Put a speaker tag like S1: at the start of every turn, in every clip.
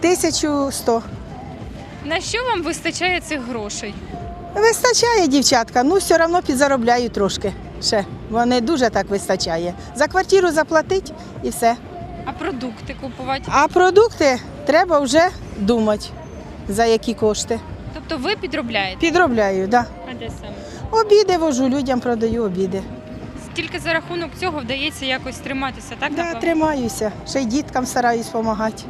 S1: Скільки отримуєте?
S2: 1100.
S1: На що вам вистачає цих грошей?
S2: Вистачає, дівчатка, ну все одно підзаробляю трошки. Ще. Вони дуже так вистачає. За квартиру заплатить і все.
S1: А продукти купувати?
S2: А продукти треба вже думати, за які кошти.
S1: Тобто ви підробляєте?
S2: Підробляю, так.
S1: А де саме?
S2: Обіди вожу, людям продаю обіди.
S1: Тільки за рахунок цього вдається якось триматися, так?
S2: Да, тримаюся. Ще й діткам стараюсь допомагати.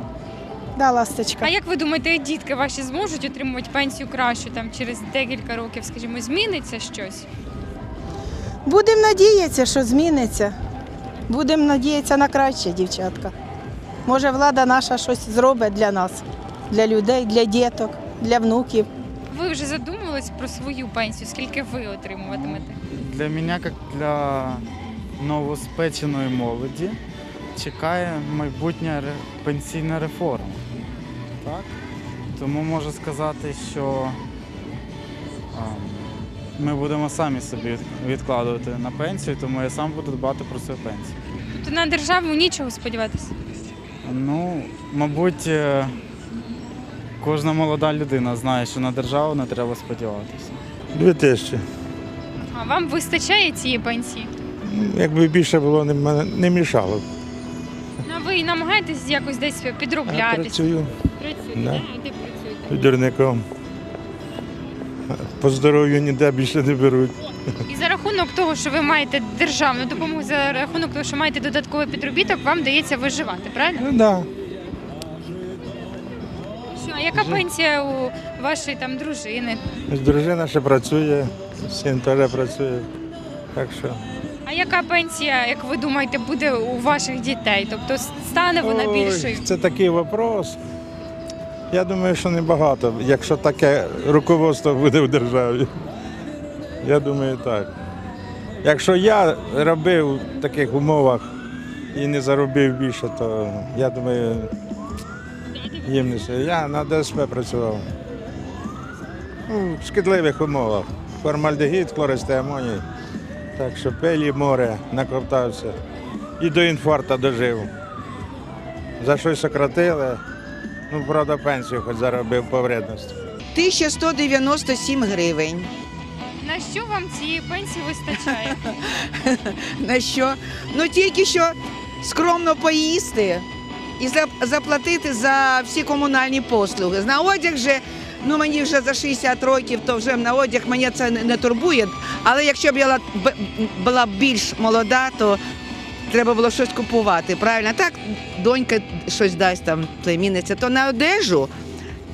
S2: Да, ласточка.
S1: А як ви думаєте, дітки ваші зможуть отримувати пенсію кращу там через декілька років, скажімо, зміниться щось?
S2: Будемо надіятися, що зміниться. Будемо надіятися на краще, дівчатка. Може, влада наша щось зробить для нас, для людей, для діток, для внуків.
S1: Ви вже задумувались про свою пенсію, скільки ви отримуватимете?
S3: Для мене, як для новоспеченої молоді, чекає майбутня пенсійна реформа. Так? Тому можу сказати, що а, ми будемо самі собі відкладувати на пенсію, тому я сам буду дбати про свою пенсію.
S1: Тобто на державу нічого сподіватися.
S3: Ну, мабуть, е, кожна молода людина знає, що на державу не треба сподіватися.
S4: Дві тисячі.
S1: А вам вистачає цієї пенсії?
S4: Якби більше було, не, не мішало. б.
S1: Ну, а ви намагаєтесь якось десь
S4: Я
S1: підробляти?
S4: працюю
S1: Працюєте,
S4: Да.
S1: да? А де працюєте?
S4: дурником. По здоров'ю ніде більше не беруть.
S1: І за рахунок того, що ви маєте державну допомогу, за рахунок того, що маєте додатковий підробіток, вам дається виживати, правильно?
S4: Ну так.
S1: Що, а яка пенсія у вашої там дружини?
S4: Дружина ще працює, син теж працює. Так що.
S1: А яка пенсія, як ви думаєте, буде у ваших дітей? Тобто стане вона
S4: Ой,
S1: більшою?
S4: Це такий вопрос. Я думаю, що небагато, якщо таке руководство буде в державі. Я думаю, так. Якщо я робив в таких умовах і не заробив більше, то я думаю, їм не все. Я на ДСП працював. Ну, в шкідливих умовах. Формальдегід, хлористий амоній. Так що пелі море наковтався. І до інфаркту дожив. За щось сократили. Ну, правда, пенсію хоч заробив по вредності.
S5: 1197 гривень.
S1: На що вам цієї пенсії вистачає?
S5: На що? Ну тільки що скромно поїсти і за- заплатити за всі комунальні послуги. На одяг же, ну мені вже за 60 років, то вже на одяг мене це не, не турбує. Але якщо б я б- була більш молода, то треба було щось купувати. Правильно? Так, донька щось дасть там племінниця, то на одежу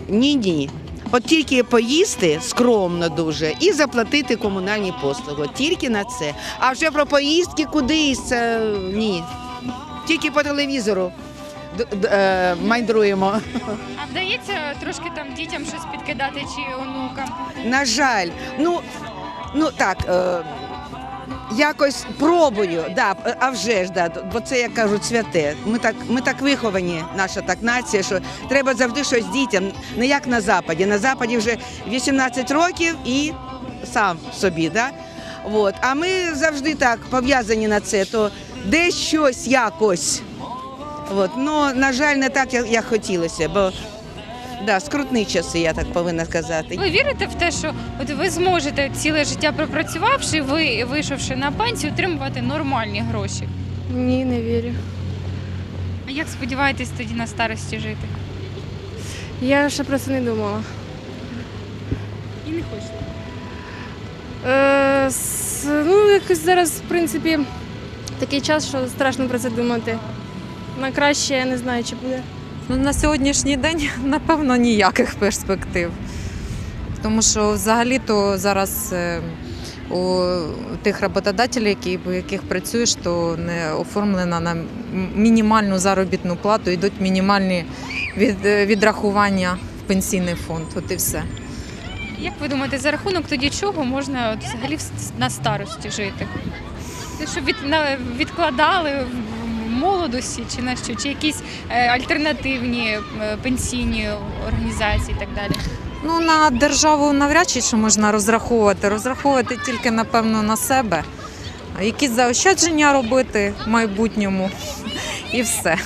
S5: ні, ні. От тільки поїсти скромно дуже і заплатити комунальні послуги. Тільки на це. А вже про поїздки кудись це ні. Тільки по телевізору е, майдруємо.
S1: А вдається трошки там дітям щось підкидати чи онукам?
S5: На жаль, ну, ну так. Е, Якось пробую, да, а вже ж да, бо це як кажуть святе. Ми так, ми так виховані, наша так нація, що треба завжди щось дітям, не як на западі. На западі вже 18 років і сам собі, да? От. А ми завжди так пов'язані на це, то десь щось якось. От. Ну, на жаль, не так, як хотілося, бо да, скрутні часи, я так повинна сказати.
S1: Ви вірите в те, що от ви зможете ціле життя пропрацювавши, ви вийшовши на пенсію, отримувати нормальні гроші?
S6: Ні, не вірю.
S1: А як сподіваєтесь тоді на старості жити?
S6: Я ще про це не думала.
S1: І не хочете.
S6: Е, с- ну, якось зараз, в принципі, такий час, що страшно про це думати. На краще я не знаю, чи буде.
S7: Ну, на сьогоднішній день, напевно, ніяких перспектив. Тому що взагалі-то зараз е, у тих роботодателів, у яких працюєш, то не оформлена на мінімальну заробітну плату, йдуть мінімальні від, е, відрахування в пенсійний фонд. От і все.
S1: Як ви думаєте, за рахунок тоді чого можна от взагалі на старості жити? Щоб від, на, відкладали молодості, чи на що, чи якісь е, альтернативні е, пенсійні організації і так далі?
S7: Ну на державу навряд чи що можна розраховувати. Розраховувати тільки напевно на себе, якісь заощадження робити в майбутньому і все.